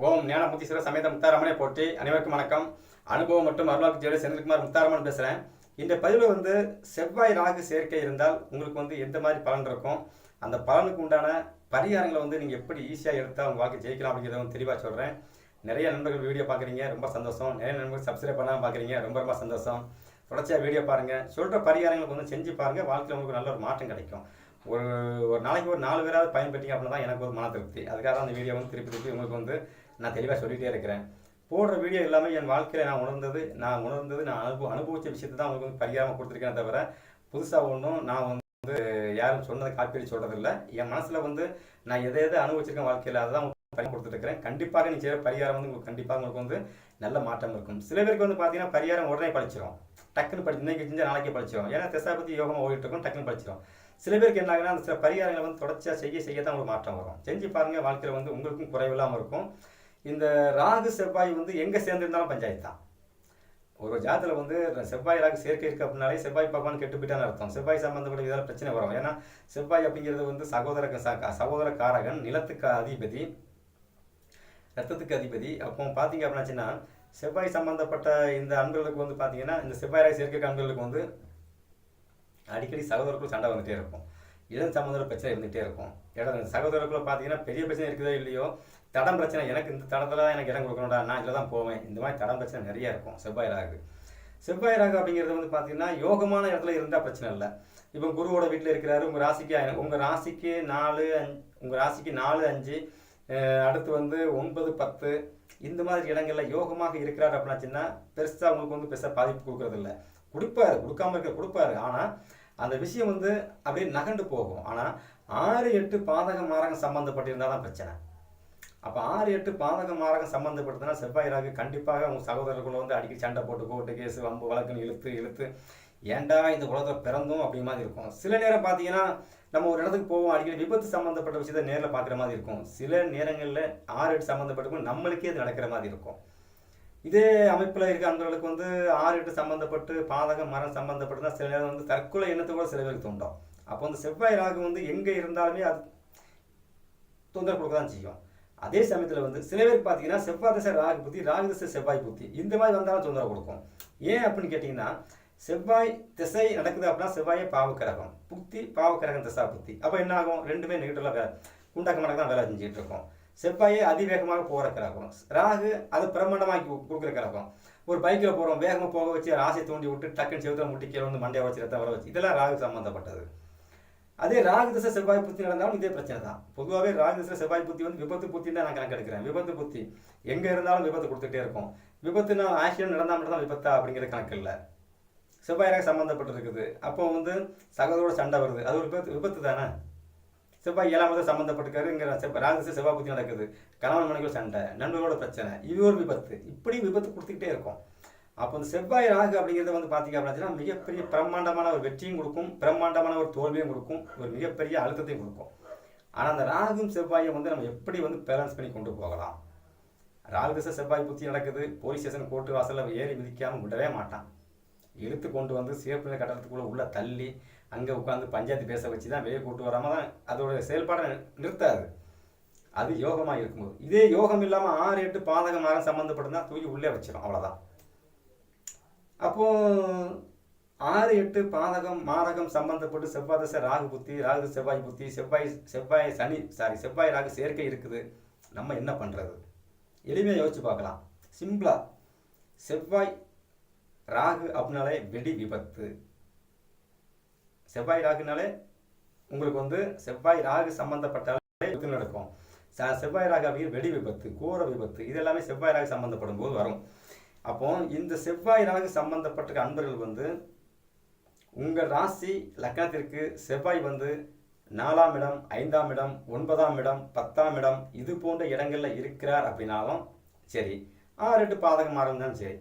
ஓம் ஞானமுத்தீஸ்வர சமேத முத்தாரமனை போற்றி அனைவருக்கும் வணக்கம். அனுபவம் மற்றும் அருளாக்கு ஜெயலலிதா செந்தில்குமார் முத்தாரமன் பேசுகிறேன் இந்த பதிவில் வந்து செவ்வாய் ராகு சேர்க்கை இருந்தால் உங்களுக்கு வந்து எந்த மாதிரி பலன் இருக்கும்? அந்த பலனுக்கு உண்டான பரிகாரங்களை வந்து நீங்கள் எப்படி ஈஸியாக எடுத்தால் உங்கள் வாழ்க்கை ஜெயிக்கலாம் அப்படிங்கிறத வந்து தெளிவாக சொல்கிறேன் நிறைய நண்பர்கள் வீடியோ பார்க்குறீங்க ரொம்ப சந்தோஷம். நிறைய நண்பர்கள் சப்ஸ்கிரைப் பண்ணாமல் பார்க்குறீங்க ரொம்ப ரொம்ப சந்தோஷம். தொடர்ச்சியாக வீடியோ பாருங்கள் சொல்கிற பரிகாரங்களுக்கு வந்து செஞ்சு பாருங்கள் வாழ்க்கையில் உங்களுக்கு நல்ல ஒரு மாற்றம் கிடைக்கும். ஒரு ஒரு நாளைக்கு ஒரு நாலு பேராவது பயன்பெற்றீங்க அப்படின்னா தான் எனக்கு ஒரு மன திருப்தி. அதுக்காக தான் அந்த வீடியோ வந்து திருப்பி திருப்பி உங்களுக்கு வந்து நான் தெளிவாக சொல்லிகிட்டே இருக்கிறேன். போடுற வீடியோ எல்லாமே என் வாழ்க்கையில் நான் உணர்ந்தது நான் உணர்ந்தது நான் அனுபவ அனுபவித்த விஷயத்தை தான் உங்களுக்கு வந்து பரிகாரமாக கொடுத்துருக்கேன் தவிர புதுசாக ஒன்றும் நான் வந்து யாரும் சொன்னதை காப்பீடு சொல்கிறதில்ல சொல்கிறது இல்லை என் மனசில் வந்து நான் எதை எதை அனுபவிச்சிருக்கேன் வாழ்க்கையில் அதை தான் உங்களுக்கு கொடுத்துருக்கிறேன் கண்டிப்பாக நீங்கள் செய்கிற பரிகாரம் வந்து உங்களுக்கு கண்டிப்பாக உங்களுக்கு வந்து நல்ல மாற்றம் இருக்கும். சில பேருக்கு வந்து பார்த்தீங்கன்னா பரிகாரம் உடனே படிச்சிடும் டக்குன்னு படி இன்னைக்கு செஞ்சால் நாளைக்கே படிச்சிடும் ஏன்னா திசா பற்றி யோகமாக ஓடிட்டு இருக்கும் டக்குன்னு படிச்சிடும் சில பேருக்கு என்ன ஆகுனா அந்த சில பரிகாரங்களை வந்து தொடர்ச்சியாக செய்ய செய்ய தான் உங்களுக்கு மாற்றம் வரும். செஞ்சு பாருங்கள் வாழ்க்கையில் வந்து உங்களுக்கும் குறைவில்லாமல் இருக்கும். இந்த ராகு செவ்வாய் வந்து எங்கே சேர்ந்துருந்தாலும் பஞ்சாயத்து தான். ஒரு ஜாதத்தில் வந்து செவ்வாய் ராகு சேர்க்கை இருக்குது அப்படின்னாலே செவ்வாய் பகவான் கெட்டு போயிட்டான்னு அர்த்தம். செவ்வாய் சம்பந்தப்பட்ட இதில் பிரச்சனை வரும். ஏன்னா செவ்வாய் அப்படிங்கிறது வந்து சகோதர ச- சகோதர காரகன் நிலத்துக்கு அதிபதி ரத்தத்துக்கு அதிபதி. அப்போ பார்த்தீங்க அப்படின்னாச்சுன்னா செவ்வாய் சம்பந்தப்பட்ட இந்த அன்பர்களுக்கு வந்து பார்த்தீங்கன்னா இந்த செவ்வாய் ராகு சேர்க்கை அன்பர்களுக்கு வந்து அடிக்கடி சகோதரருக்குள்ள சண்டை வந்துகிட்டே இருக்கும். இடம் சம்மந்தப்பட்ட பிரச்சனை இருந்துகிட்டே இருக்கும். இடம் சகோதரருக்குள்ள பார்த்தீங்கன்னா பெரிய பிரச்சனை இருக்குதோ இல்லையோ தடம் பிரச்சனை எனக்கு இந்த தடத்தில் தான் எனக்கு இடம் கொடுக்கணும்டா நான் இதில் தான் போவேன். இந்த மாதிரி தடம் பிரச்சனை நிறைய இருக்கும் செவ்வாய் ராகு. செவ்வாய் ராகு அப்படிங்கிறது வந்து பார்த்தீங்கன்னா யோகமான இடத்துல இருந்தால் பிரச்சனை இல்லை. இப்போ குருவோட வீட்டில் இருக்கிறாரு உங்கள் ராசிக்கு உங்கள் ராசிக்கு நாலு அஞ்சு உங்கள் ராசிக்கு நாலு அஞ்சு அடுத்து வந்து ஒன்பது பத்து இந்த மாதிரி இடங்களில் யோகமாக இருக்கிறார் அப்படின்னாச்சுன்னா பெருசாக உங்களுக்கு வந்து பெருசாக பாதிப்பு கொடுக்கறது இல்லை. கொடுப்பாரு கொடுக்காம இருக்க கொடுப்பாரு. ஆனால் அந்த விஷயம் வந்து அப்படியே நகண்டு போகும். ஆனால் ஆறு எட்டு பாதக மாரகம் சம்மந்தப்பட்டிருந்தால் தான் பிரச்சனை. அப்போ ஆறு எட்டு பாதகம் மாரகம் சம்மந்தப்பட்டதுன்னா செவ்வாய் ராகு கண்டிப்பாக உங்கள் சகோதரர்கள் வந்து அடிக்கடி சண்டை போட்டு கோர்ட்டு கேஸ் வம்பு வழக்குன்னு இழுத்து இழுத்து. ஏண்டா இந்த உலகத்தில் பிறந்தோம் அப்படி மாதிரி இருக்கும். சில நேரம் பார்த்தீங்கன்னா நம்ம ஒரு இடத்துக்கு போவோம் அடிக்கடி விபத்து சம்மந்தப்பட்ட விஷயத்தை நேரில் பார்க்குற மாதிரி இருக்கும். சில நேரங்களில் ஆறு எட்டு சம்மந்தப்பட்டு நம்மளுக்கே அது நடக்கிற மாதிரி இருக்கும். இதே அமைப்பில் இருக்க அன்பர்களுக்கு வந்து ஆறு எட்டு சம்மந்தப்பட்டு பாதகம் மரம் சம்மந்தப்பட்டு சில நேரம் வந்து தற்கொலை எண்ணத்தை கூட சில பேருக்கு தோண்டும். அப்போ வந்து செவ்வாய் ராகு வந்து எங்கே இருந்தாலுமே அது தொந்தரவு கொடுக்க தான் செய்யும். அதே சமயத்தில் வந்து சில பேர் பார்த்தீங்கன்னா செவ்வாய் திசை ராகு புத்தி ராகு திசை செவ்வாய் புத்தி. இந்த மாதிரி வந்தாலும் தொந்தரவு கொடுக்கும். ஏன் அப்படின்னு கேட்டிங்கன்னா செவ்வாய் திசை நடக்குது அப்படின்னா செவ்வாயே பாவக்கிரகம். புத்தி பாவக்கிரகம் திசா புத்தி. அப்போ என்ன ஆகும்? ரெண்டுமே நெகட்டிவ்ல வேலை உண்டாக்க தான் வேலை செஞ்சுட்டு இருக்கோம். செவ்வாயே அதிவேகமாக போகிற கிரகம். ராகு அது பிரம்மாண்டமாக்கி கு- கொடுக்குற கிரகம். ஒரு பைக்கில் போகிறோம் வேகமாக போக வச்சு ராசியை தூண்டி விட்டு டக்குன்னு செவுத்துல முட்டி கீழே வந்து மண்டையை வச்சு ரத்தம் வர வச்சு இதெல்லாம் ராகு சம்மந்தப்பட்டது அதே ராகு திசை செவ்வாய் புத்தி நடந்தாலும் இதே பிரச்சனை தான். பொதுவாகவே ராகு திசை செவ்வாய் புத்தி வந்து விபத்து புத்தி தான் நான் கணக்கு எடுக்கிறேன். விபத்து புத்தி. எங்கே இருந்தாலும் விபத்து கொடுத்துட்டே இருக்கும். விபத்துனா ஆக்சிடென்ட் நடந்தால் மட்டும் தான் விபத்தா அப்படிங்கிற கணக்கு இல்லை. செவ்வாய் ராக சம்மந்தப்பட்டிருக்குது அப்போ வந்து சகோதரோட சண்டை வருது. அது ஒரு விபத்து விபத்து தானே? செவ்வாய் ஏழாம் முதல் சம்மந்தப்பட்டிருக்காருங்கிற செவ்வாய் ராகு திசை செவ்வாய் புத்தி நடக்குது. கணவன் மனைவியோட சண்டை நண்பர்களோட பிரச்சனை. இது ஒரு விபத்து. இப்படி விபத்து கொடுத்துக்கிட்டே இருக்கும். அப்போ இந்த செவ்வாய் ராகு அப்படிங்கிறது வந்து பார்த்தீங்க அப்படின்னா மிகப்பெரிய பிரம்மாண்டமான ஒரு வெற்றியும் கொடுக்கும் பிரம்மாண்டமான ஒரு தோல்வியும் கொடுக்கும் ஒரு மிகப்பெரிய அழுத்தத்தையும் கொடுக்கும். ஆனால் அந்த ராகும் செவ்வாயை வந்து நம்ம எப்படி வந்து பேலன்ஸ் பண்ணி கொண்டு போகலாம்? ராகு திசை செவ்வாய் புத்தி நடக்குது போலீஸ் ஸ்டேஷன் கோர்ட்டு வாசலில் ஏறி மிதிக்காமல் விடவே மாட்டான். இழுத்து கொண்டு வந்து சிவப்பு கட்டடத்துக்குள்ளே உள்ள தள்ளி அங்கே உட்காந்து பஞ்சாயத்து பேச வச்சு தான் வெளியே கூட்டு வராமல் தான் அதோட செயல்பாடை நிறுத்தாது. அது யோகமாக இருக்கும்போது. இதே யோகம் இல்லாமல் ஆறு எட்டு பாதகம் மரம் சம்மந்தப்பட்டிருந்தா தூக்கி உள்ளே வச்சிடும் அவ்வளோதான் அப்போ ஆறு எட்டு பாதகம் மாரகம் சம்பந்தப்பட்டு செவ்வாய் தசை ராகு புத்தி ராகு செவ்வாய் புத்தி செவ்வாய் செவ்வாய் சனி சாரி செவ்வாய் ராகு சேர்க்கை இருக்குது. நம்ம என்ன பண்ணுறது எளிமையாக யோசிச்சு பார்க்கலாம். சிம்பிளாக செவ்வாய் ராகு அப்படின்னாலே வெடி விபத்து. செவ்வாய் ராகுனாலே உங்களுக்கு வந்து செவ்வாய் ராகு சம்மந்தப்பட்டாலே விபத்து நடக்கும். செவ்வாய் ராகு அப்படிங்கிற வெடி விபத்து கோர விபத்து இது எல்லாமே செவ்வாய் ராகு சம்மந்தப்படும் போது வரும். அப்போ இந்த செவ்வாய் ராகு சம்பந்தப்பட்ட அன்பர்கள் வந்து உங்கள் ராசி லக்னத்திற்கு செவ்வாய் வந்து நாலாம் இடம் ஐந்தாம் இடம் ஒன்பதாம் இடம் பத்தாம் இடம் இது போன்ற இடங்களில் இருக்கிறார் அப்படின்னாலும் சரி ஆறு எட்டு பாதகம் இருந்தாலும் சரி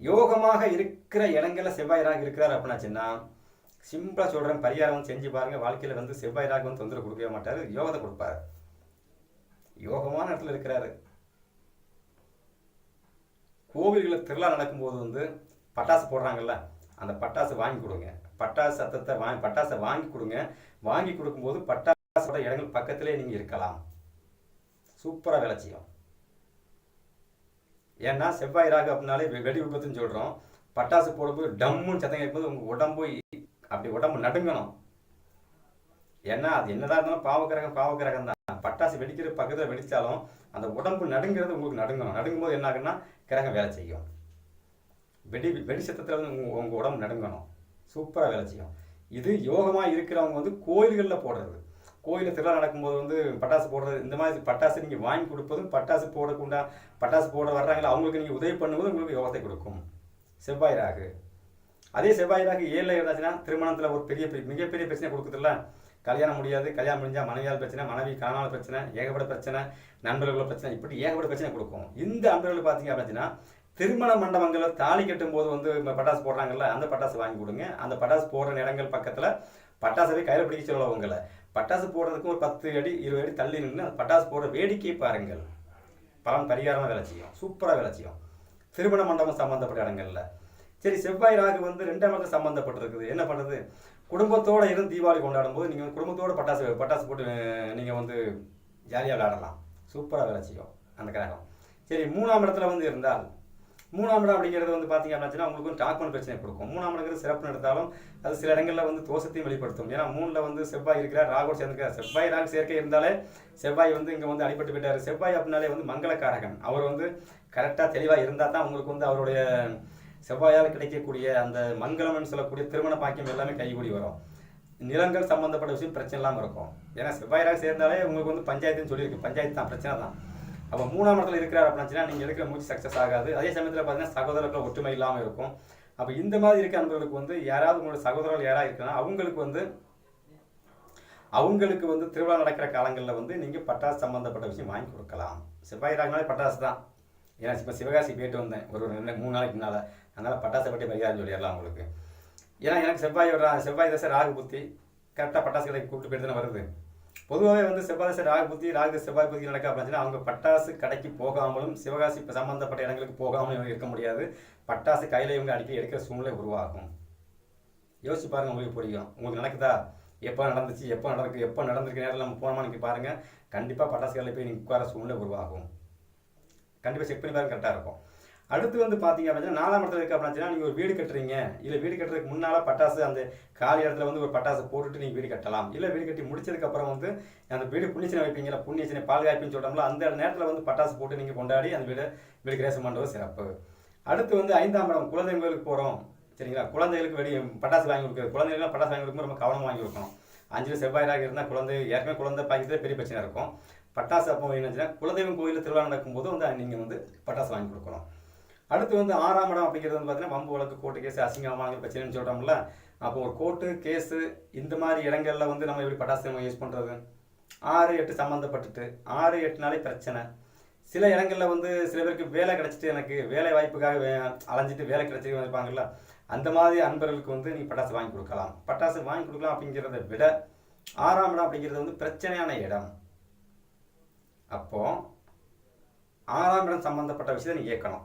யோகமாக இருக்கிற இடங்களில் செவ்வாய் ராகு இருக்கிறார் அப்படின்னாச்சுன்னா சிம்பிளாக சொல்கிறேன் பரிகாரம் செஞ்சு பாருங்கள் வாழ்க்கையில் வந்து செவ்வாய் ராகு வந்து தொந்தரவு கொடுக்கவே மாட்டார் யோகத்தை கொடுப்பாரு. யோகமான இடத்துல இருக்கிறாரு. கோவில்களில் திருவிழா நடக்கும்போது வந்து பட்டாசு போடுறாங்கல்ல அந்த பட்டாசு வாங்கி கொடுங்க. பட்டாசு சத்தத்தை வாங்கி பட்டாசை வாங்கி கொடுங்க. வாங்கி கொடுக்கும்போது பட்டாசோட இடங்கள் பக்கத்திலே நீங்கள் இருக்கலாம். சூப்பராக வேலை செய்யும். ஏன்னா செவ்வாய் ராகு அப்படின்னாலே வெ- வெடி விபத்துன்னு சொல்கிறோம் பட்டாசு போடும்போது டம்முன்னு சத்தம் கேட்கும்போது உங்கள் உடம்பு அப்படி உடம்பு நடுங்கணும். ஏன்னா அது என்னதான் இருந்தாலும் பாவக்கிரகம் பாவக்கிரகம் தான் பட்டாசு வெடிக்கிற பக்கத்தில் வெடித்தாலும் அந்த உடம்பு நடுங்கிறது உங்களுக்கு நடுங்கணும். நடுங்கும் போது என்ன ஆகுன்னா கிரகம் வேலை செய்யும். வெடி வெடி சத்தத்தில் வந்து உங்கள் உங்கள் உடம்பு நடுங்கணும். சூப்பராக வேலை செய்யும். இது யோகமாக இருக்கிறவங்க வந்து கோயில்களில் போடுறது. கோயிலில் திருவிழா நடக்கும்போது வந்து பட்டாசு போடுறது இந்த மாதிரி பட்டாசு நீங்கள் வாங்கி கொடுப்பதும் பட்டாசு போடக்குண்டா பட்டாசு போட வர்றாங்களா அவங்களுக்கு நீங்கள் உதவி பண்ணும்போது உங்களுக்கு யோகத்தை கொடுக்கும். செவ்வாய் ராகு. அதே செவ்வாய் ராகு ஏழில் இருந்தாச்சுன்னா திருமணத்தில் ஒரு பெரிய பெரிய- மிகப்பெரிய பிரச்சனை கொடுக்குதுல்ல கல்யாணம் முடியாது கல்யாணம் முடிஞ்சால் மனைவியால் பிரச்சனை மனைவி காணாமல் பிரச்சனை ஏகப்பட்ட பிரச்சனை நண்பர்களோட பிரச்சனை இப்படி ஏகப்பட்ட பிரச்சனை கொடுக்கும். இந்த அன்பர்கள் பார்த்தீங்க அப்படின்னா திருமண மண்டபங்களில் தாலி கட்டும் போது வந்து பட்டாசு போடுறாங்கல்ல அந்த பட்டாசு வாங்கி கொடுங்க. அந்த பட்டாசு போடுற இடங்கள் பக்கத்தில் பட்டாசவே கையில் பிடிக்க சொல்ல உங்களை. பட்டாசு போடுறதுக்கு ஒரு பத்து அடி இருபது அடி தள்ளி நின்று அந்த பட்டாசு போடுற வேடிக்கையை பாருங்கள். பலன் பரிகாரமாக வேலை செய்யும். சூப்பராக வேலை செய்யும். திருமண மண்டபம் சம்மந்தப்பட்ட இடங்களில். சரி செவ்வாய் ராகு வந்து ரெண்டாம் இடத்துல சம்மந்தப்பட்டிருக்குது என்ன பண்ணுறது குடும்பத்தோடு இருந்து தீபாவளி கொண்டாடும் போது நீங்கள் குடும்பத்தோட பட்டாசு பட்டாசு போட்டு நீங்கள் வந்து ஜாலியாக விளையாடலாம். சூப்பராக வேலை செய்யும் அந்த கிரகம். சரி மூணாம் இடத்துல வந்து இருந்தால் மூணாம் இடம் அப்படிங்கிறது வந்து பார்த்தீங்க அப்படின்னா உங்களுக்கு டாக் டாக்மன் பிரச்சனை கொடுக்கும். மூணாம் இடங்கிறது சிறப்பு எடுத்தாலும் அது சில இடங்களில் வந்து தோசத்தையும் வெளிப்படுத்தும். ஏன்னா மூணில் வந்து செவ்வாய் இருக்கிறார் ராகுவோட சேர்ந்துருக்கார். செவ்வாய் ராகு சேர்க்கை இருந்தாலே செவ்வாய் வந்து இங்கே வந்து அடிபட்டு போயிட்டார். செவ்வாய் அப்படின்னாலே வந்து மங்களக்காரகன். அவர் வந்து கரெக்டாக தெளிவாக இருந்தால் தான் உங்களுக்கு வந்து அவருடைய செவ்வாயால் கிடைக்கக்கூடிய அந்த மங்களம்னு சொல்லக்கூடிய திருமண பாக்கியம் எல்லாமே கைகூடி வரும். நிலங்கள் சம்பந்தப்பட்ட விஷயம் பிரச்சனை இல்லாமல் இருக்கும். ஏன்னா செவ்வாயிராக சேர்ந்தாலே உங்களுக்கு வந்து பஞ்சாயத்துன்னு சொல்லியிருக்கு. பஞ்சாயத்து தான் பிரச்சனை தான். அப்போ மூணாம் இடத்துல இருக்கிறார் அப்படின்னா நீங்கள் எடுக்கிற மூச்சு சக்ஸஸ் ஆகாது. அதே சமயத்தில் பார்த்தீங்கன்னா சகோதரர்கள் ஒற்றுமை இல்லாமல் இருக்கும். அப்போ இந்த மாதிரி இருக்க அன்பர்களுக்கு வந்து யாராவது உங்களோட சகோதரர்கள் யாராக இருக்குன்னா அவங்களுக்கு வந்து அவங்களுக்கு வந்து திருவிழா நடக்கிற காலங்களில் வந்து நீங்கள் பட்டாசு சம்மந்தப்பட்ட விஷயம் வாங்கி கொடுக்கலாம். செவ்வாயிராகனாலே பட்டாசு தான். ஏன்னா இப்போ சிவகாசி போயிட்டு வந்தேன். ஒரு ரெண்டு மூணு நாளைக்கு முன்னால். அதனால் பட்டாசை பற்றி பரிகாரம் சொல்லிடலாம் உங்களுக்கு. ஏன்னா எனக்கு செவ்வாய் வர்றான் செவ்வாய் தசை ராகு புத்தி கரெக்டாக பட்டாசு கடைக்கு கூப்பிட்டு போயிட்டு தானே வருது. பொதுவாகவே வந்து செவ்வாய் தசை ராகு புத்தி ராகு செவ்வாய் புத்தி நடக்க அப்படின்னா அவங்க பட்டாசு கடைக்கு போகாமலும் சிவகாசி இப்போ சம்மந்தப்பட்ட இடங்களுக்கு போகாமலும் இவங்க இருக்க முடியாது. பட்டாசு கையில் இவங்க அடிக்கடி எடுக்கிற சூழ்நிலை உருவாகும். யோசிச்சு பாருங்க உங்களுக்கு பிடிக்கும் உங்களுக்கு நடக்குதா? எப்போ நடந்துச்சு? எப்போ நடக்கு எப்போ நடந்திருக்கு நேரில் நம்ம போனோமா நீங்கள் பாருங்கள் கண்டிப்பாக பட்டாசு கடையில் போய் நீங்கள் உட்கார சூழ்நிலை உருவாகும். கண்டிப்பாக செக் பண்ணி பாருங்கள் கரெக்டாக இருக்கும். அடுத்து வந்து பார்த்தீங்க அப்படின்னா நாலாம் இடத்துல இருக்க அப்படின்னா நீங்கள் ஒரு வீடு கட்டுறீங்க. இல்லை வீடு கட்டுறதுக்கு முன்னால் பட்டாசு அந்த காலி இடத்துல வந்து ஒரு பட்டாசு போட்டுட்டு நீங்கள் வீடு கட்டலாம். இல்லை வீடு கட்டி முடிச்சதுக்கப்புறம் வந்து அந்த வீடு புண்ணியச்சனை வைப்பீங்களா புண்ணியச்சனை பால் காய்ப்பின்னு சொல்கிறோம்ல அந்த நேரத்தில் வந்து பட்டாசு போட்டு நீங்கள் கொண்டாடி அந்த வீடு வீடு கிரேசம் பண்ணுறது சிறப்பு. அடுத்து வந்து ஐந்தாம் இடம் குலதெய்வங்களுக்கு போகிறோம் சரிங்களா? குழந்தைகளுக்கு வெளியே பட்டாசு வாங்கி கொடுக்குறது. குழந்தைகளுக்கு பட்டாசு வாங்கி கொடுக்கும்போது ரொம்ப கவனம் வாங்கி கொடுக்கணும். அஞ்சு செவ்வாயிராக இருந்தால் குழந்தை ஏற்கனவே குழந்தை பாய்க்கிறது பெரிய பிரச்சனை இருக்கும். பட்டாசு அப்போ என்னச்சுன்னா குலதெய்வம் கோயிலில் திருவிழா நடக்கும்போது வந்து நீங்கள் வந்து பட்டாசு வாங்கி கொடுக்கணும். அடுத்து வந்து ஆறாம் இடம் அப்படிங்கிறது வந்து பார்த்தீங்கன்னா வம்பு வழக்கு கோர்ட்டு கேஸ் அசிங்கமான பிரச்சனைன்னு சொல்கிறோம்ல அப்போ ஒரு கோர்ட்டு கேஸு இந்த மாதிரி இடங்களில் வந்து நம்ம எப்படி பட்டாசு நம்ம யூஸ் பண்ணுறது ஆறு எட்டு சம்மந்தப்பட்டுட்டு ஆறு எட்டுனாலே பிரச்சனை. சில இடங்களில் வந்து சில பேருக்கு வேலை கிடச்சிட்டு எனக்கு வேலை வாய்ப்புக்காக வே- அலைஞ்சிட்டு வேலை கிடச்சிட்டு இருப்பாங்கல்ல அந்த மாதிரி அன்பர்களுக்கு வந்து நீ பட்டாசு வாங்கி கொடுக்கலாம். பட்டாசு வாங்கி கொடுக்கலாம் அப்படிங்கிறத விட ஆறாம் இடம் அப்படிங்கிறது வந்து பிரச்சனையான இடம். அப்போ ஆறாம் இடம் சம்மந்தப்பட்ட விஷயத்தை நீ இயக்கணும்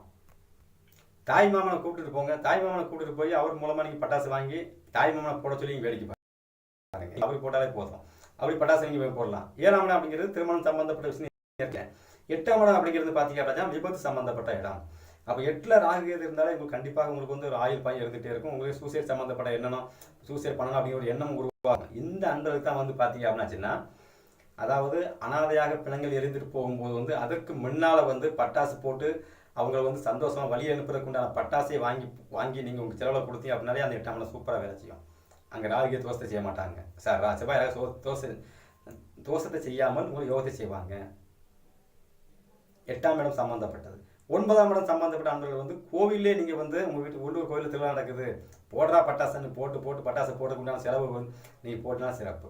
தாய் மாமனை கூப்பிட்டுட்டு போங்க. தாய் மாமனை கூப்பிட்டு போய் அவர் மூலமா நீங்க பட்டாசு வாங்கி தாய் மாமனை போட சொல்லி வேடிக்கை பாருங்க. அப்படி போட்டாலே போதும். அப்படி பட்டாசு நீங்க போய் போடலாம். ஏழாம் இடம் அப்படிங்கிறது திருமணம் சம்பந்தப்பட்ட விஷயம் இருக்கேன். எட்டாம் இடம் அப்படிங்கிறது பார்த்தீங்க அப்படின்னா விபத்து சம்பந்தப்பட்ட இடம். அப்போ எட்டில் ராகு எது இருந்தாலே உங்களுக்கு கண்டிப்பாக உங்களுக்கு வந்து ஒரு ஆயுள் பயம் இருந்துகிட்டே இருக்கும். உங்களுக்கு சூசைட் சம்மந்தப்பட்ட எண்ணம் சூசைட் பண்ணணும் அப்படிங்கிற ஒரு எண்ணம் உருவாகும். இந்த அன்பருக்கு தான் வந்து பார்த்தீங்க அப்படின்னாச்சுன்னா அதாவது அனாதையாக பிணங்கள் எரிந்துட்டு போகும்போது வந்து அதற்கு முன்னால் வந்து பட்டாசு போட்டு அவங்களை வந்து சந்தோஷமாக வழி அனுப்புறதுக்கு உண்டான பட்டாசையை வாங்கி வாங்கி நீங்கள் உங்கள் செலவில் கொடுத்தீங்க அப்படின்னாலே அந்த எட்டாம் சூப்பராக வேலை செய்யும். அங்கே ராகிய தோசத்தை செய்ய மாட்டாங்க. சார் ரா- செவ்வாய் சோ- தோசை தோசத்தை செய்யாமல் உங்களுக்கு யோகத்தை செய்வாங்க. எட்டாம் இடம் சம்மந்தப்பட்டது ஒன்பதாம் இடம் சம்மந்தப்பட்ட அன்பர்கள் வந்து கோவிலே நீங்கள் வந்து உங்கள் வீட்டு உள்ளூர் கோவில் திருவிழா நடக்குது. போடுறா பட்டாசுன்னு போட்டு போட்டு பட்டாசு போடுறதுக்கு செலவு வந்து போட்டுனா சிறப்பு.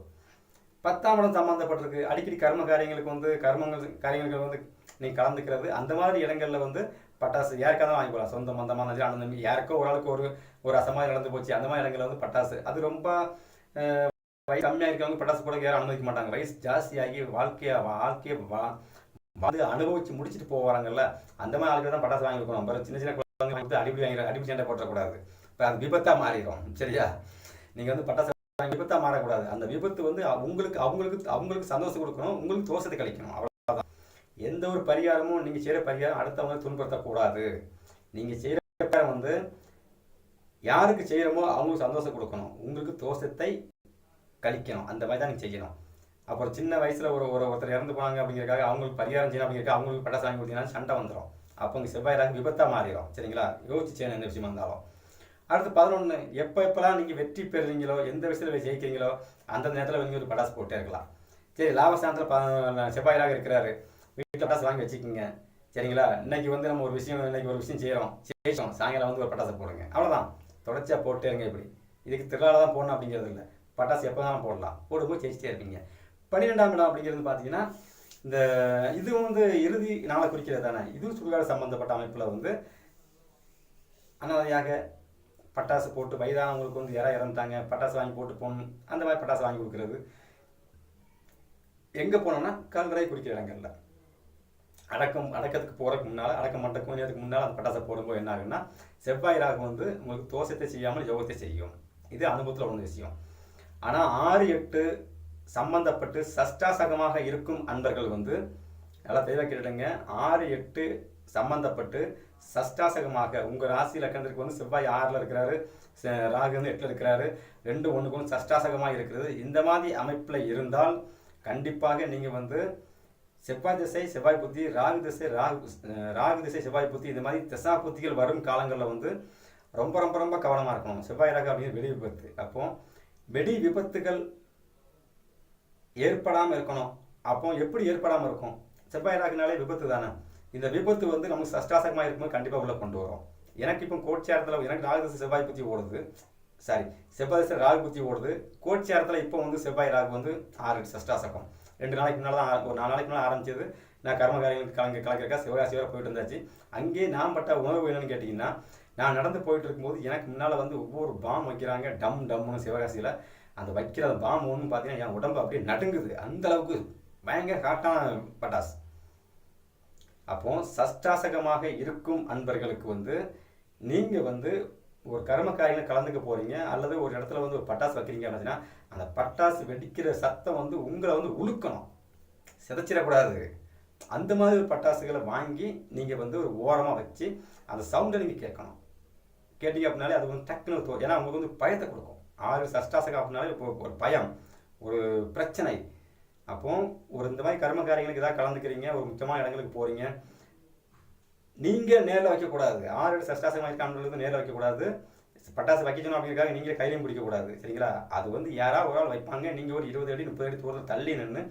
பத்தாம் இடம் சம்மந்தப்பட்டிருக்கு அடிக்கடி கர்ம காரியங்களுக்கு வந்து கர்மங்கள் காரியங்களுக்கு வந்து நீ கலந்துக்கிறது அந்த மாதிரி இடங்கள்ல வந்து பட்டாசு யாருக்காக வாங்கி போகலாம் சொந்த மந்தமான அண்ணன் யாருக்கோ ஒரு ஆளுக்கு ஒரு ஒரு அசமாக நடந்து போச்சு அந்த மாதிரி இடங்களில் வந்து பட்டாசு. அது ரொம்ப வயசு கம்மியாக இருக்கிறவங்க பட்டாசு போட யாரும் அனுமதிக்க மாட்டாங்க. வயசு ஜாஸ்தியாகி வாழ்க்கையை வாழ்க்கையை வா வந்து அனுபவிச்சு முடிச்சுட்டு போவாங்கல்ல அந்த மாதிரி ஆளுக்கு தான் பட்டாசு வாங்கி கொடுக்கணும். அப்புறம் சின்ன சின்ன குழந்தைங்க வந்து அடிப்படி வாங்கி அடிப்படி சண்டை போட்டக்கூடாது இப்போ அது விபத்தாக மாறிடும் சரியா? நீங்கள் வந்து பட்டாசு வாங்கி மாறக்கூடாது. அந்த விபத்து வந்து உங்களுக்கு அவங்களுக்கு அவங்களுக்கு சந்தோஷம் கொடுக்கணும் உங்களுக்கு தோஷத்தை கழிக்கணும். எந்த ஒரு பரிகாரமும் நீங்கள் செய்கிற பரிகாரம் அடுத்தவங்க துன்புறுத்தக்கூடாது. நீங்கள் செய்கிற பரிகாரம் வந்து யாருக்கு செய்கிறோமோ அவங்களுக்கு சந்தோஷம் கொடுக்கணும். உங்களுக்கு தோஷத்தை கழிக்கணும். அந்த மாதிரி தான் நீங்கள் செய்யணும். அப்புறம் சின்ன வயசில் ஒரு ஒரு ஒருத்தர் இறந்து போனாங்க அப்படிங்கிறக்காக அவங்களுக்கு பரிகாரம் செய்யணும் அப்படிங்கிறக்காக அவங்களுக்கு பட்டாசு வாங்கி கொடுத்தீங்கன்னா சண்டை வந்துடும் அப்போ உங்கள் செவ்வாய் ராகு விபத்தாக மாறிடும் சரிங்களா? யோசிச்சு செய்யணும் எந்த விஷயமா இருந்தாலும். அடுத்து பதினொன்று எப்போ எப்போல்லாம் நீங்கள் வெற்றி பெறுறீங்களோ எந்த விஷயத்தில் ஜெயிக்கிறீங்களோ அந்த நேரத்தில் நீங்கள் ஒரு பட்டாசு போட்டே இருக்கலாம். சரி லாபஸ்தானத்தில் ப செவ்வாயிலாக இருக்கிறாரு. வீட்டில் பட்டாசு வாங்கி வச்சுக்கோங்க. சரிங்களா? இன்னைக்கு வந்து நம்ம ஒரு விஷயம் இன்னைக்கு ஒரு விஷயம் செய்கிறோம் ஜெயிச்சோம் சாயங்காலம் வந்து ஒரு பட்டாசு போடுங்க. அவ்வளோதான் தொடர்ச்சியாக போட்டே இருங்க இப்படி. இதுக்கு திருவிழா தான் போடணும் அப்படிங்கிறது இல்லை. பட்டாசு எப்போ வேணாலும் போடலாம். போடும்போது ஜெயிச்சிட்டே இருப்பீங்க. பன்னிரெண்டாம் இடம் அப்படிங்கிறது பார்த்தீங்கன்னா இந்த இதுவும் வந்து இறுதி நாளை குறிக்கிறது தானே. இதுவும் சுடுகாடு சம்பந்தப்பட்ட அமைப்பில் வந்து அனாதையாக பட்டாசு போட்டு வயதானவங்களுக்கு வந்து யாராக இறந்துட்டாங்க. பட்டாசு வாங்கி போட்டு போகணும் அந்த மாதிரி பட்டாசு வாங்கி கொடுக்குறது. எங்கே போனோம்னா கல்வரை குறிக்கிற இடங்கள்ல. அடக்கம் அடக்கத்துக்கு போகிறதுக்கு முன்னால் அடக்கம் மட்டும் கொஞ்சம் நேரத்துக்கு முன்னால் அந்த பட்டாசை போடும்போது என்ன ஆகுன்னா செவ்வாய் ராகு வந்து உங்களுக்கு தோஷத்தை செய்யாமல் யோகத்தை செய்யும். இது அனுபவத்தில் உள்ள விஷயம். ஆனால் ஆறு எட்டு சம்பந்தப்பட்டு சஷ்டாசகமாக இருக்கும் அன்பர்கள் வந்து நல்லா தெளிவாக கேட்டுடுங்க. ஆறு எட்டு சம்பந்தப்பட்டு சஷ்டாசகமாக உங்கள் ராசி லக்கணத்திற்கு வந்து செவ்வாய் ஆறில் இருக்கிறாரு ராகு வந்து எட்டில் இருக்கிறாரு ரெண்டு ஒன்றுக்கு வந்து சஷ்டாசகமாக இருக்கிறது. இந்த மாதிரி அமைப்பில் இருந்தால் கண்டிப்பாக நீங்கள் வந்து செவ்வாய் திசை செவ்வாய் புத்தி ராகு திசை ராகு ராகு திசை செவ்வாய் புத்தி இந்த மாதிரி திசா புத்திகள் வரும் காலங்களில் வந்து ரொம்ப ரொம்ப ரொம்ப கவனமாக இருக்கணும். செவ்வாய் ராகு அப்படின்னு வெடி விபத்து. அப்போ வெடி விபத்துகள் ஏற்படாமல் இருக்கணும். அப்போ எப்படி ஏற்படாமல் இருக்கும்? செவ்வாய் ராகுனாலே விபத்து தானே. இந்த விபத்து வந்து நமக்கு சஷ்டாசகமாக இருக்கும்போது கண்டிப்பாக உள்ளே கொண்டு வரும். எனக்கு இப்போ கோட்சாரத்தில் எனக்கு ராகு திசை செவ்வாய் புத்தி ஓடுது. சாரி செவ்வாய் திசை ராகு புத்தி ஓடுது. கோட்சாரத்தில் இப்போ வந்து செவ்வாய் ராகு வந்து ஆறு சஷ்டாசகம். ரெண்டு நாளைக்கு முன்னால் தான் ஒரு நாலு நாளைக்கு முன்னால் ஆரம்பிச்சது. நான் கர்மகாரியங்களுக்கு கலங்க கலக்கிறக்கா சிவகாசி போயிட்டு இருந்தாச்சு அங்கேயே நான் பட்ட உணவு என்னன்னு கேட்டிங்கன்னா நான் நடந்து போயிட்டு இருக்கும்போது எனக்கு முன்னால் வந்து ஒவ்வொரு பாம் வைக்கிறாங்க. டம் டம்னு சிவகாசியில் அந்த வைக்கிற பாம் ஒன்று பார்த்தீங்கன்னா என் உடம்பு அப்படியே நடுங்குது. அந்த அளவுக்கு பயங்கர ஹாட்டான பட்டாசு. அப்போ சஷ்டாசகமாக இருக்கும் அன்பர்களுக்கு வந்து நீங்கள் வந்து ஒரு கர்ம காரியங்களை கலந்துக்க போகிறீங்க அல்லது ஒரு இடத்துல வந்து ஒரு பட்டாசு வைக்கிறீங்க அப்படின்னா அந்த பட்டாசு வெடிக்கிற சத்தம் வந்து உங்களை வந்து உழுக்கணும் சிதைச்சிடக்கூடாது. அந்த மாதிரி ஒரு பட்டாசுகளை வாங்கி நீங்கள் வந்து ஒரு ஓரமாக வச்சு அந்த சவுண்டை நீங்கள் கேட்கணும். கேட்டீங்க அப்படின்னாலே அது வந்து டக்குன்னு தோ ஏன்னா உங்களுக்கு வந்து பயத்தை கொடுக்கும். ஆறு சஷ்டாசகம் அப்படின்னாலே இப்போ ஒரு பயம் ஒரு பிரச்சனை. அப்போது ஒரு இந்த மாதிரி கர்ம காரியங்களுக்கு ஏதாவது கலந்துக்கிறீங்க ஒரு முக்கியமான இடங்களுக்கு போகிறீங்க நீங்கள் நேரில் வைக்கக்கூடாது. ஆறு ஏழு சஷ்டாசகம் நேரில் வைக்கக்கூடாது. பட்டாசு வைக்கணும் அப்படிங்கிறதுக்காக நீங்களே கையிலையும் பிடிக்கக்கூடாது. சரிங்களா? அது வந்து யாராவது ஒரு ஆள் வைப்பாங்க. நீங்கள் ஒரு இருபது அடி முப்பது அடி தூரத்தில் தள்ளி நின்று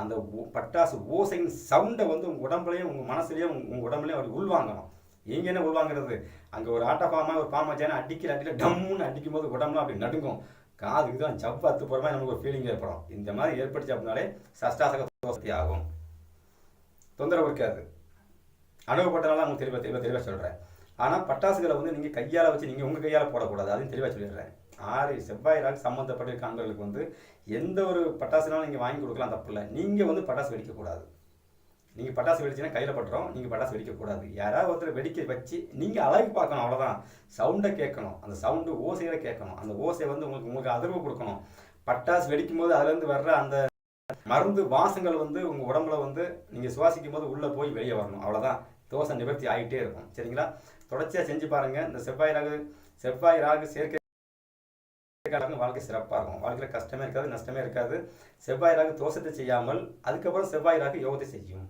அந்த பட்டாசு ஓசையின் சவுண்டை வந்து உங்கள் உடம்புலையும் உங்கள் மனசுலையும் உங்கள் உடம்புலையும் அப்படி உள்வாங்கணும். நீங்க என்ன உள்வாங்கிறது? அங்கே ஒரு ஆட்டா பாமா ஒரு பாம்பு வச்சானா அடிக்கிற அடியில் டம்முன்னு அடிக்கும் போது உடம்புலாம் அப்படி நடுங்கும். காதுக்கு தான் ஜவ்வு அத்து போகிற மாதிரி நமக்கு ஒரு ஃபீலிங் ஏற்படும். இந்த மாதிரி ஏற்பட்டுச்சு அப்படின்னாலே சஷ்டாசக தோசை ஆகும். தொந்தரவு இருக்காது. அனுபவப்பட்டனால அவங்க தெளிவாக தெளிவாக தெளிவாக சொல்கிறேன் ஆனால் பட்டாசுகளை வந்து நீங்கள் கையால் வச்சு நீங்கள் உங்கள் கையால் போடக்கூடாது. அதையும் தெளிவாக சொல்லிடுறேன். ஆறு செவ்வாய் ராகு சம்மந்தப்பட்ட காண்பர்களுக்கு வந்து எந்த ஒரு பட்டாசுனாலும் நீங்கள் வாங்கி கொடுக்கலாம் தப்பு இல்லை. நீங்கள் வந்து பட்டாசு வெடிக்கக்கூடாது. நீங்கள் பட்டாசு வெடிச்சுன்னா கையில் பட்டுறோம் நீங்கள் பட்டாசு வெடிக்கக்கூடாது. யாராவது ஒருத்தர் வெடிக்க வச்சு நீங்கள் அழகு பார்க்கணும் அவ்வளோதான் சவுண்டை கேட்கணும். அந்த சவுண்டு ஓசையில் கேட்கணும். அந்த ஓசை வந்து உங்களுக்கு உங்களுக்கு அதிர்வு கொடுக்கணும். பட்டாசு வெடிக்கும் போது அதுலேருந்து வர்ற அந்த மருந்து வாசங்கள் வந்து உங்கள் உடம்புல வந்து நீங்கள் சுவாசிக்கும் போது உள்ளே போய் வெளியே வரணும். அவ்வளோதான் தோசை நிவர்த்தி ஆகிட்டே இருக்கும். சரிங்களா? தொடர்ச்சியாக செஞ்சு பாருங்கள் இந்த செவ்வாய் ராகு செவ்வாய் ராகு சேர்க்கை வாழ்க்கை சிறப்பாக இருக்கும். வாழ்க்கையில் கஷ்டமே இருக்காது நஷ்டமே இருக்காது. செவ்வாய் ராகு தோஷத்தை செய்யாமல் அதுக்கப்புறம் செவ்வாய் ராகு யோகத்தை செய்யும்.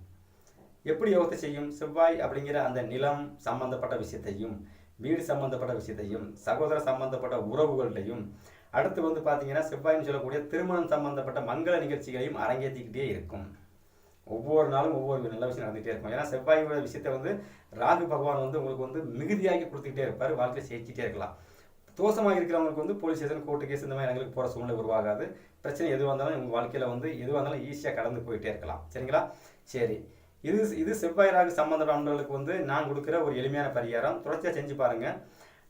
எப்படி யோகத்தை செய்யும்? செவ்வாய் அப்படிங்கிற அந்த நிலம் சம்பந்தப்பட்ட விஷயத்தையும் வீடு சம்பந்தப்பட்ட விஷயத்தையும் சகோதர சம்பந்தப்பட்ட உறவுகள்லையும் அடுத்து வந்து பார்த்தீங்கன்னா செவ்வாய்னு சொல்லக்கூடிய திருமணம் சம்பந்தப்பட்ட மங்கள நிகழ்ச்சிகளையும் அரங்கேற்றிக்கிட்டே இருக்கும். ஒவ்வொரு நாளும் ஒவ்வொரு நல்ல விஷயம் நடந்துகிட்டே இருக்கும். ஏன்னா செவ்வாயோட விஷயத்தை வந்து ராகு பகவான் வந்து உங்களுக்கு வந்து மிகுதியாகி கொடுத்துக்கிட்டே இருப்பார் வாழ்க்கையை சேர்த்துட்டே இருக்கலாம். தோஷமாக இருக்கிறவங்களுக்கு வந்து போலீஸ் ஸ்டேஷன் கோர்ட்டு கேஸ் இந்த மாதிரி இடங்களுக்கு போகிற சூழ்நிலை உருவாகாது. பிரச்சனை எதுவாக இருந்தாலும் உங்கள் வாழ்க்கையில் வந்து எதுவாக இருந்தாலும் ஈஸியாக கடந்து போயிட்டே இருக்கலாம். சரிங்களா? சரி. இது இது செவ்வாய் ராகு சம்பந்தப்பட்டவர்களுக்கு வந்து நான் கொடுக்குற ஒரு எளிமையான பரிகாரம். தொடர்ச்சியாக செஞ்சு பாருங்கள்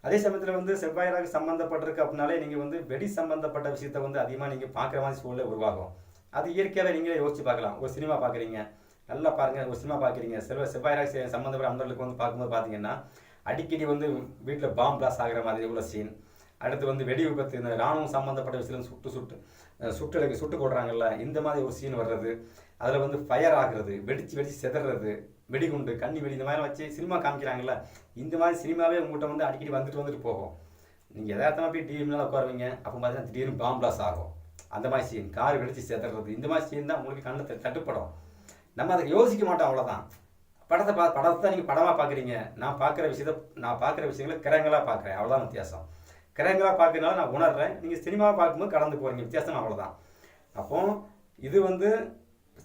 அதே சமயத்தில் வந்து செவ்வாய் ராகு சம்மந்தப்பட்டிருக்கு அப்படின்னாலே நீங்கள் வந்து வெடி சம்பந்தப்பட்ட விஷயத்த வந்து அதிகமாக நீங்கள் பார்க்குற மாதிரி சூழ்நிலை உருவாகும். அது இயற்கையாகவே நீங்களே யோசிச்சு பார்க்கலாம். ஒரு சினிமா பார்க்குறீங்க நல்லா பாருங்க ஒரு சினிமா பார்க்குறீங்க. செல்வ செவ்வாய் ராசி சம்மந்தப்பட்ட அந்தளவுக்கு வந்து பார்க்கும்போது பார்த்தீங்கன்னா அடிக்கடி வந்து வீட்டில் பாம்பு பிளாஸ் ஆகிற மாதிரி உள்ள சீன் அடுத்து வந்து வெடி விபத்து இந்த ராணுவம் சம்மந்தப்பட்ட விஷயம் சுட்டு சுட்டு சுட்டு எடுக்க சுட்டு போடுறாங்கல்ல இந்த மாதிரி ஒரு சீன் வர்றது அதில் வந்து ஃபயர் ஆகுறது வெடிச்சு வெடிச்சு செதறது வெடிகுண்டு கண்ணி வெடி இந்த மாதிரி வச்சு சினிமா காமிக்கிறாங்கல்ல இந்த மாதிரி சினிமாவே உங்கள்கிட்ட வந்து அடிக்கடி வந்துட்டு வந்துட்டு போகும். நீங்கள் எதார்த்தமாக போய் டிவிலாம் உட்காருவீங்க அப்போ பார்த்தீங்கன்னா திடீர்னு பாம்பு பிளாஸ் ஆகும். அந்த மாதிரி சீன் கார் வெடிச்சு செதறது இந்த மாதிரி சீன் தான் உங்களுக்கு கண்ணத்தை தட்டுப்படும். நம்ம அதை யோசிக்க மாட்டோம் அவ்வளோதான் படத்தை பா படத்தை தான் நீங்கள் படமாக பார்க்குறீங்க நான் பார்க்குற விஷயத்த நான் பார்க்குற விஷயங்களை கிரகங்களாக பார்க்குறேன் அவ்வளோதான் வித்தியாசம். கிரகங்களாக பார்க்கறதுனால நான் உணர்றேன். நீங்கள் சினிமாவை பார்க்கும்போது கடந்து போகிறீங்க வித்தியாசம் அவ்வளோதான் அப்போ இது வந்து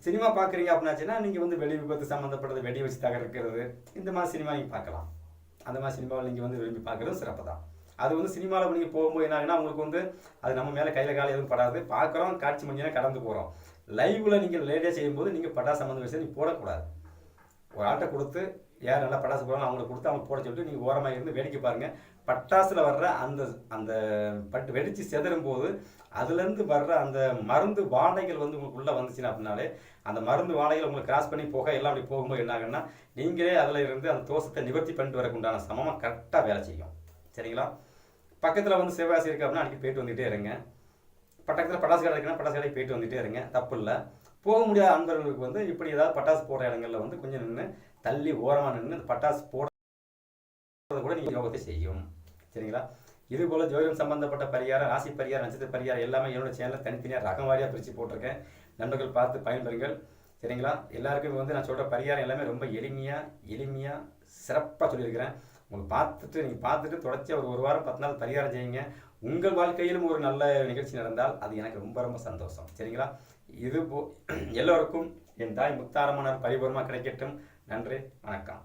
சினிமா பார்க்குறீங்க அப்படின்னாச்சுன்னா நீங்கள் வந்து வெளி விபத்து சம்மந்தப்பட்டது வெடி வச்சு தகர்க்கிறது இந்த மாதிரி சினிமா நீங்கள் பார்க்கலாம். அந்த மாதிரி சினிமாவில் நீங்கள் வந்து விரும்பி பார்க்குறது சிறப்பு தான் அது வந்து சினிமாவில் நீங்கள் போகும்போது என்ன ஆகுனா உங்களுக்கு வந்து அது நம்ம மேலே கையில் காலம் எதுவும் படாது. பார்க்குறோம் காட்சி மஞ்சள் கடந்து போகிறோம் லைவில் நீங்கள் லேடியாக செய்யும்போது நீங்கள் பட்டாசு சம்மந்த விஷயம் நீங்கள் போடக்கூடாது. ஒரு ஆட்டை கொடுத்து யார் நல்லா பட்டாசு போடுறாங்க அவங்களுக்கு கொடுத்து அவங்க போட சொல்லிட்டு நீங்கள் ஓரமாக இருந்து வேடிக்கை பாருங்கள் பட்டாசுல வர்ற அந்த அந்த பட்டு வெடித்து செதறும் போது அதுலேருந்து வர்ற அந்த மருந்து வாடைகள் வந்து உங்களுக்கு உள்ளே வந்துச்சுன்னா அப்படின்னாலே அந்த மருந்து வாடைகள் உங்களுக்கு கிராஸ் பண்ணி போக எல்லாம் அப்படி போகும்போது என்ன ஆகுன்னா நீங்களே அதில் இருந்து அந்த தோஷத்தை நிவர்த்தி பண்ணிட்டு வரக்கு உண்டான சமமாக கரெக்டாக வேலை செய்யும். சரிங்களா? பக்கத்தில் வந்து சிவகாசி இருக்கு அப்படின்னா அன்றைக்கி போயிட்டு வந்துகிட்டே இருங்க. பட்டத்தில் பட்டாசு கடை இருக்குன்னா பட்டாசு கடைக்கு போயிட்டு வந்துகிட்டே இருங்க. தப்பு இல்லை. போக முடியாத அன்பர்களுக்கு வந்து இப்படி ஏதாவது பட்டாசு போடுற இடங்கள்ல வந்து கொஞ்சம் நின்று தள்ளி ஓரமாக நின்று அந்த பட்டாசு போடுறது கூட நீங்கள் யோகத்தை செய்யும். சரிங்களா? இது போல ஜோதிடம் சம்பந்தப்பட்ட பரிகாரம் ராசி பரிகாரம் நட்சத்திர பரிகாரம் எல்லாமே என்னோட சேனலில் தனித்தனியாக ரகம் வாரியாக பிரித்து போட்டிருக்கேன். நண்பர்கள் பார்த்து பயன்பெறுங்கள். சரிங்களா? எல்லாருக்கும் வந்து நான் சொல்கிற பரிகாரம் எல்லாமே ரொம்ப எளிமையாக எளிமையாக சிறப்பாக சொல்லியிருக்கிறேன். உங்களை பார்த்துட்டு நீங்கள் பார்த்துட்டு தொடர்ச்சியாக ஒரு ஒரு வாரம் பத்து நாள் பரிகாரம் செய்யுங்க. உங்கள் வாழ்க்கையிலும் ஒரு நல்ல நிகழ்ச்சி நடந்தால் அது எனக்கு ரொம்ப ரொம்ப சந்தோஷம். சரிங்களா? இது போ எல்லோருக்கும் என் தாய் முத்தாரமான பரிபூர்ணமாக கிடைக்கட்டும். நன்றி வணக்கம்.